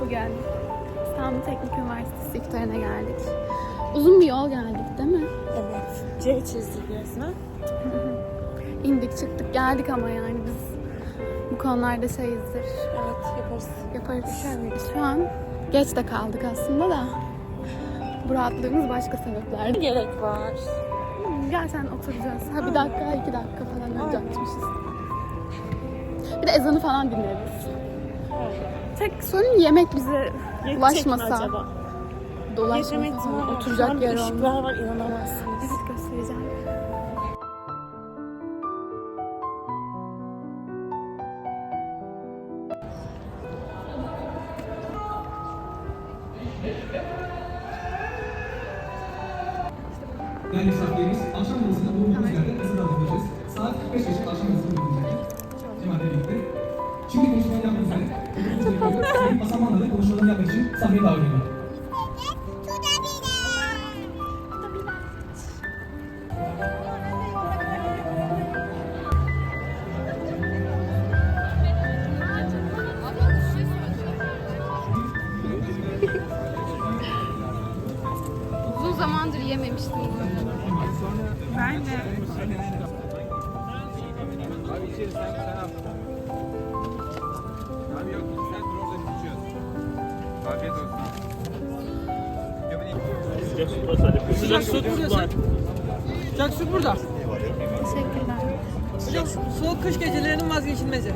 Bugün İstanbul Teknik Üniversitesi iftarına geldik. Uzun bir yol geldik değil mi? Evet. C çizdik resmen. İndik çıktık geldik ama yani biz bu konularda şeyizdir. Evet yaparız. Yaparız. Şu an geç de kaldık aslında da. Bu rahatlığımız başka sebeplerdi. Gerek var. Gel sen oturacağız. Ha bir dakika, iki dakika falan önce açmışız. Bir de ezanı falan dinleriz. Tek sorun yemek bize Yetecek mi ulaşmasa, acaba? Dolaşmasa, oturacak yer olmasa. ışıklar var inanamazsınız. Evet göstereceğim. Değerli misafirlerimiz, akşam namazında bulunduğumuz yerde ezan alınacağız. Saat 45 geçe akşam namazını Sayın Basaman'la da konuşmalarını yapmak için sahneye davet ediyorum. Uzun zamandır yememiştim bu arada. Ben de. Abi içeri sen sen Afiyet olsun. Sıcak su burada. Sıcak su burada. Teşekkürler. Sıcak su, soğuk kış gecelerinin vazgeçilmezi.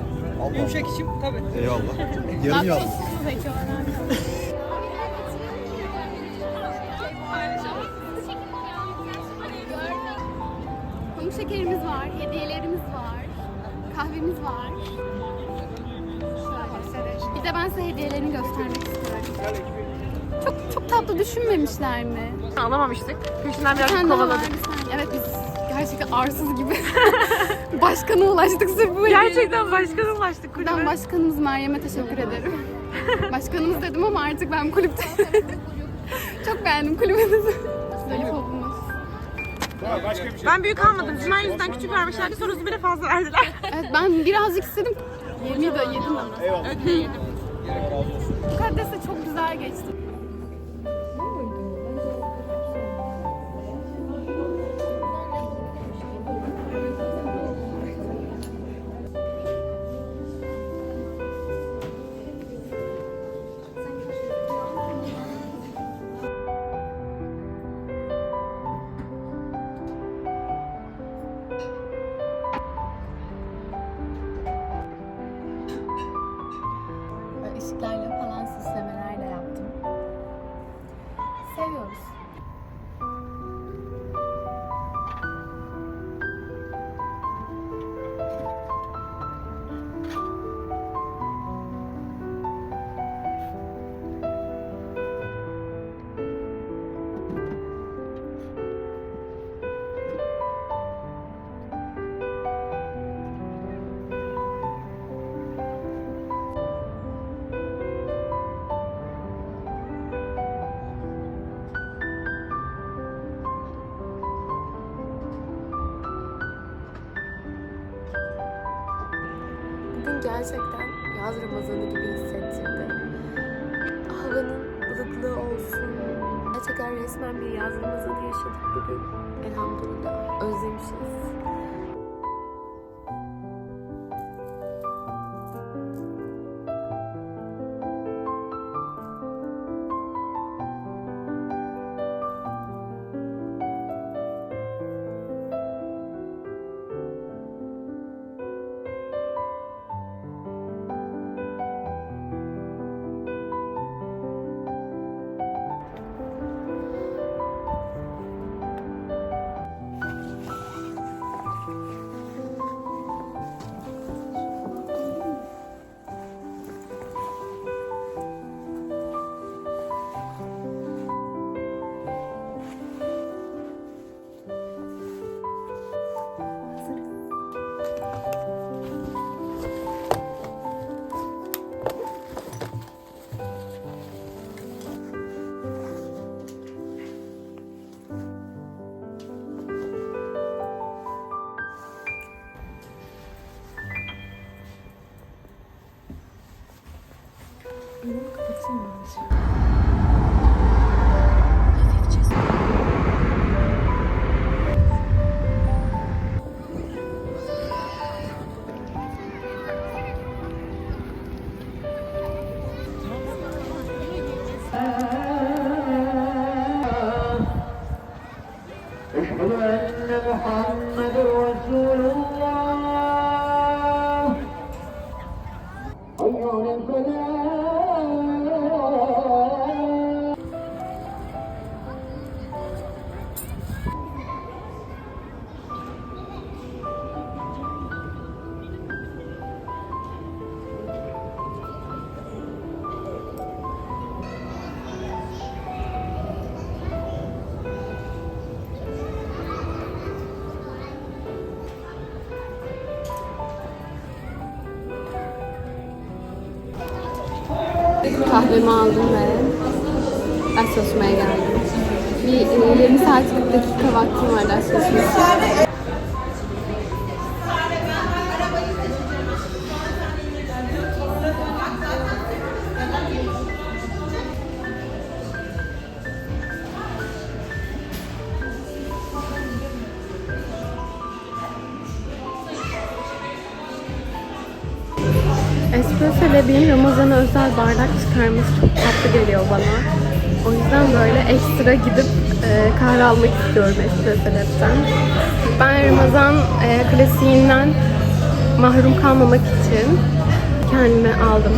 Yumuşak içim tabii. Eyvallah. Yarım yaz. Su peki önemli. Pamuk şekerimiz var, hediyelerimiz var, kahvemiz var. Bir de ben size hediyelerini göstermek istiyorum. Çok çok tatlı düşünmemişler mi? Alamamıştık. Peşinden Bir biraz kovaladık. bir tane. Evet biz gerçekten arsız gibi. Başkana ulaştık sırf bu. Gerçekten başkana ulaştık kulübe. Ben başkanımız Meryem'e teşekkür ederim. Başkanımız dedim ama artık ben kulüpte. Çok beğendim kulübünüzü. Lollipopumuz. Ben büyük almadım. Cuma yüzünden küçük vermişlerdi. Sonra Zübeyir'e fazla verdiler. Evet ben birazcık istedim. Yemeği de yedim ama. Öyle yedim. Mukaddes'e çok güzel ışıklarla falan süslemeler Ramazanı gibi hissettirdi. Havanın ılıklığı olsun. Gerçekten resmen bir yaz yaşadık bugün. Elhamdülillah. Özlemişiz. Kahvemi aldım ve ders çalışmaya geldim. Bir e, 20 saat 40 dakika vaktim var ders çalışmak Lab'in Ramazan'a özel bardak çıkarması çok tatlı geliyor bana. O yüzden böyle ekstra gidip e, kahve almak istiyorum Espresso Lab'den. Ben Ramazan e, klasiğinden mahrum kalmamak için kendime aldım.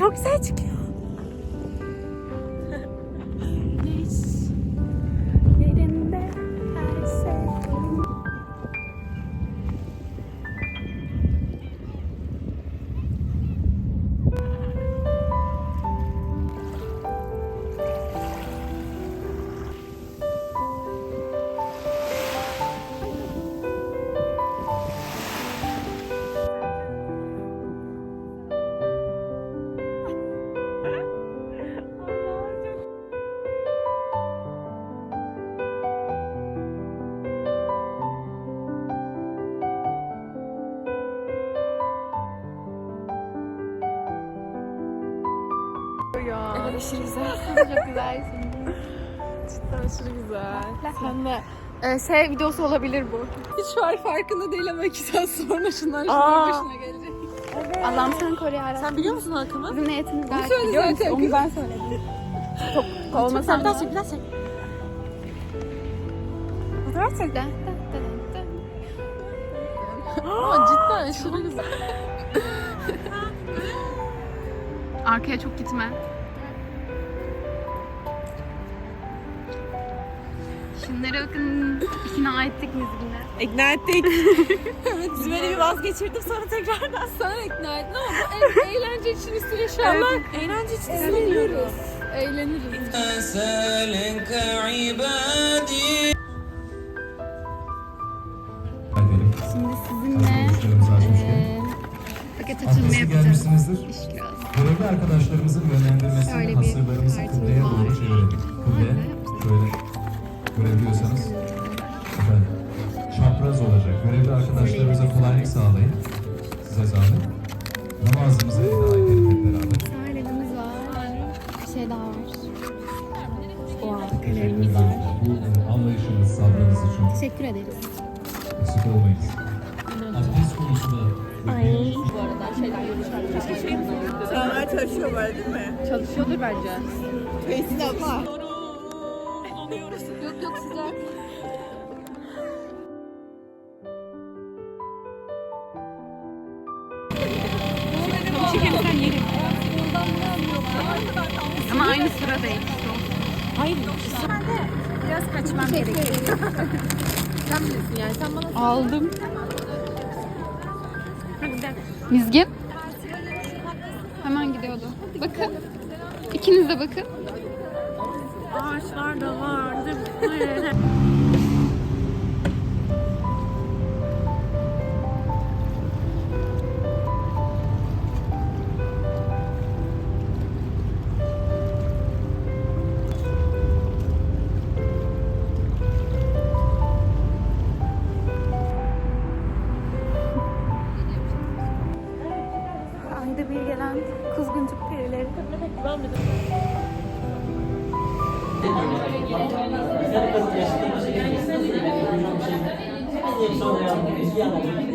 Çok güzel Aşırı güzel. Çok güzelsin. Cidden aşırı güzel. Sen de e, şey videosu olabilir bu. Hiç an farkında değil ama iki saat sonra şunlar Aa. şunlar başına gelecek. Allah'ım sen koru yarabbim. Sen biliyor musun Hakan'ı? Bizim niyetimiz gayet söyledi biliyor zaten. Onu ben söyledim. Çok olmasam da. çek, biraz çek. Fotoğraf çek. Da, da, da, da, da. Ama cidden aşırı güzel. Arkaya çok gitme. Şunlara bakın. İkna ettik mi bizimle? İkna ettik. evet, Zümer'i bir vazgeçirdim sonra tekrardan sana ikna ettim ama bu ev, eğlence için istiyor inşallah. Eğlence için istiyoruz. Eğleniriz. Şimdi sizinle paket Adresi yapacağız. Görevli arkadaşlarımızın yönlendirmesiyle hasırlarımızı kıbleye doğru çevirelim. Kıble şöyle görebiliyorsanız efendim, çapraz olacak. Görevli arkadaşlarımıza kolaylık sağlayın. Size zahmet. Namazımızı eda edelim hep beraber. Sahilerimiz var. Bir şey daha var. Wow, ederiz. var. Bu e, anlayışınız, sabrınız için Teşekkür ederiz. eksik olmayız. Abdest konusunda Ay. Sağlar çalışıyor var değil mi? Çalışıyordur bence. Kesin abla. Yok yok sıcak. Ama aynı sıra değil. Biraz kaçmam gerekiyor. Sen bilirsin yani sen bana Aldım. Mizgin. Hemen gidiyordu. Bakın. İkiniz de bakın. Ağaçlar da vardır. Ayda bir gelen kuzguncuk perileri. Thank you.